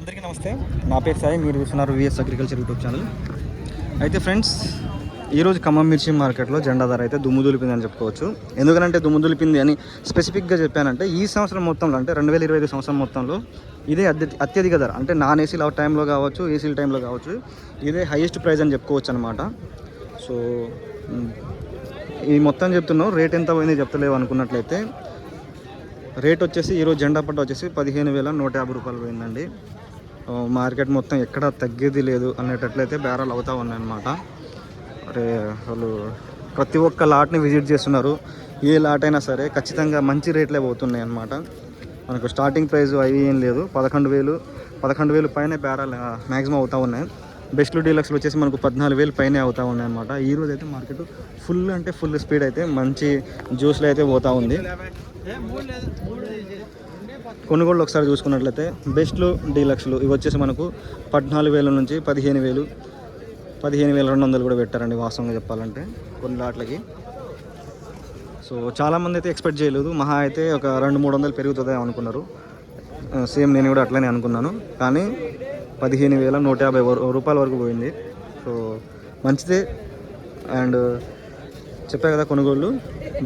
అందరికీ నమస్తే. నా పేరు సాయి మీరు చూస్తున్నారు విఎస్ అగ్రికల్చర్ యూట్యూబ్ ఛానల్ అయితే ఫ్రెండ్స్ ఈరోజు ఖమ్మం మిర్చి మార్కెట్లో జెండా ధర అయితే దుమ్ము దులిపింది అని చెప్పుకోవచ్చు. ఎందుకంటే దుమ్ము దులిపింది అని స్పెసిఫిక్గా చెప్పానంటే ఈ సంవత్సరం మొత్తంలో అంటే రెండు వేల ఇరవై ఐదు సంవత్సరం మొత్తంలో ఇదే అత్య అత్యధిక ధర. అంటే నాన్ ఏసీల టైంలో కావచ్చు ఏసీల టైంలో కావచ్చు ఇదే హైయెస్ట్ ప్రైస్ అని చెప్పుకోవచ్చు అనమాట సో ఇది ఈ మొత్తం చెప్తున్నావు రేట్ ఎంత పోయింది చెప్తలేవు అనుకున్నట్లయితే రేట్ వచ్చేసి ఈరోజు జెండా పట్ట వచ్చేసి పదిహేను వేల నూట యాభై రూపాయలు పోయిందండి. మార్కెట్ మొత్తం ఎక్కడ తగ్గేది లేదు అనేటట్లయితే బేరాలు అవుతూ ఉన్నాయన్నమాట. అరే వాళ్ళు ప్రతి ఒక్క లాట్ని విజిట్ చేస్తున్నారు. ఏ లాట్ అయినా సరే ఖచ్చితంగా మంచి రేట్లే పోతున్నాయి అన్నమాట మనకు స్టార్టింగ్ ప్రైస్ అవి ఏం లేదు. పదకొండు వేలు పదకొండు వేలు పైన బేరాలు మ్యాక్సిమం అవుతూ ఉన్నాయి. బెస్ట్లు డీలక్స్లు వచ్చేసి మనకు పద్నాలుగు వేలు పైనే అవుతూ ఉన్నాయి అనమాట ఈ రోజు అయితే మార్కెట్ ఫుల్ అంటే ఫుల్ స్పీడ్ అయితే మంచి జ్యూస్లో అయితే పోతూ ఉంది. కొనుగోళ్ళు ఒకసారి చూసుకున్నట్లయితే బెస్ట్లు డీలక్స్లు ఇవి వచ్చేసి మనకు పద్నాలుగు వేల నుంచి పదిహేను వేలు పదిహేను వేల రెండు వందలు కూడా పెట్టారండి వాస్తవంగా చెప్పాలంటే కొన్ని లాట్లకి. సో చాలామంది అయితే ఎక్స్పెక్ట్ చేయలేదు. మహా అయితే ఒక రెండు మూడు వందలు పెరుగుతుంది అనుకున్నారు. సేమ్ నేను కూడా అట్లనే అనుకున్నాను. కానీ పదిహేను వేల నూట యాభై రూపాయల వరకు పోయింది. సో మంచిదే. అండ్ చెప్పా కదా కొనుగోళ్ళు.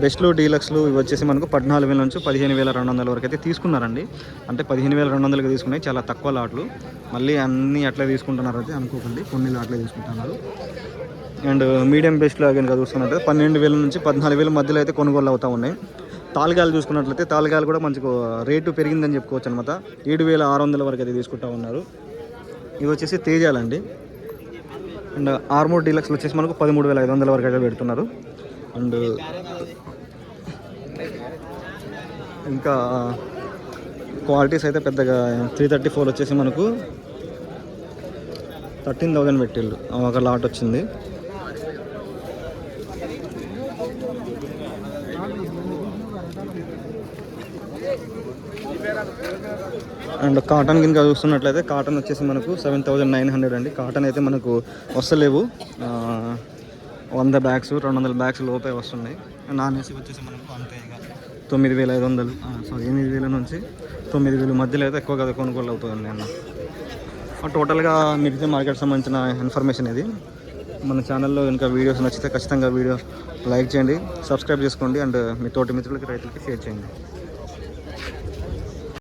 బెస్ట్లు డీలక్స్లు ఇవి వచ్చేసి మనకు పద్నాలుగు వేల నుంచి పదిహేను వేల రెండు వందల వరకు అయితే తీసుకున్నారండి. అంటే పదిహేను వేల రెండు వందలకి తీసుకున్నాయి. చాలా తక్కువ లాట్లు. మళ్ళీ అన్నీ అట్లే తీసుకుంటున్నారు అయితే అనుకోకండి. కొన్ని లాట్లే తీసుకుంటున్నారు. అండ్ మీడియం బెస్ట్లో కనుక చూసుకున్నట్లయితే పన్నెండు వేల నుంచి పద్నాలుగు వేల మధ్యలో అయితే కొనుగోలు అవుతూ ఉన్నాయి. తాలుగాలు చూసుకున్నట్లయితే తాలుగాలు కూడా మంచి రేటు పెరిగిందని చెప్పుకోవచ్చు అనమాట ఏడు వేల ఆరు వందల వరకు అయితే తీసుకుంటా ఉన్నారు. ఇవి వచ్చేసి తేజాలండి. అండ్ ఆర్మోర్ డీలక్స్లు వచ్చేసి మనకు పదమూడు వేల ఐదు వందల వరకు అయితే పెడుతున్నారు. అండ్ ఇంకా క్వాలిటీస్ అయితే పెద్దగా త్రీ థర్టీ ఫోర్ వచ్చేసి మనకు థర్టీన్ థౌజండ్ పెట్టిళ్ళు. ఒక లాట్ వచ్చింది. అండ్ కాటన్ కింద చూస్తున్నట్లయితే కాటన్ వచ్చేసి మనకు సెవెన్ థౌజండ్ నైన్ హండ్రెడ్ అండి. కాటన్ అయితే మనకు వస్తలేవు. వంద బ్యాగ్స్ రెండు వందల బ్యాగ్స్ లోపే వస్తున్నాయి. నాన్ ఏసీ వచ్చేసి మనకు అంతే ఇక. తొమ్మిది వేల ఐదు వందలు సారీ ఎనిమిది వేల నుంచి తొమ్మిది వేల మధ్యలో అయితే ఎక్కువగా కొనుగోలు అవుతుందండి అన్న. టోటల్గా మిగతా మార్కెట్ సంబంధించిన ఇన్ఫర్మేషన్ ఇది. మన ఛానల్లో ఇంకా వీడియోస్ నచ్చితే ఖచ్చితంగా వీడియో లైక్ చేయండి సబ్స్క్రైబ్ చేసుకోండి అండ్ మీ తోటి మిత్రులకి రైతులకి షేర్ చేయండి.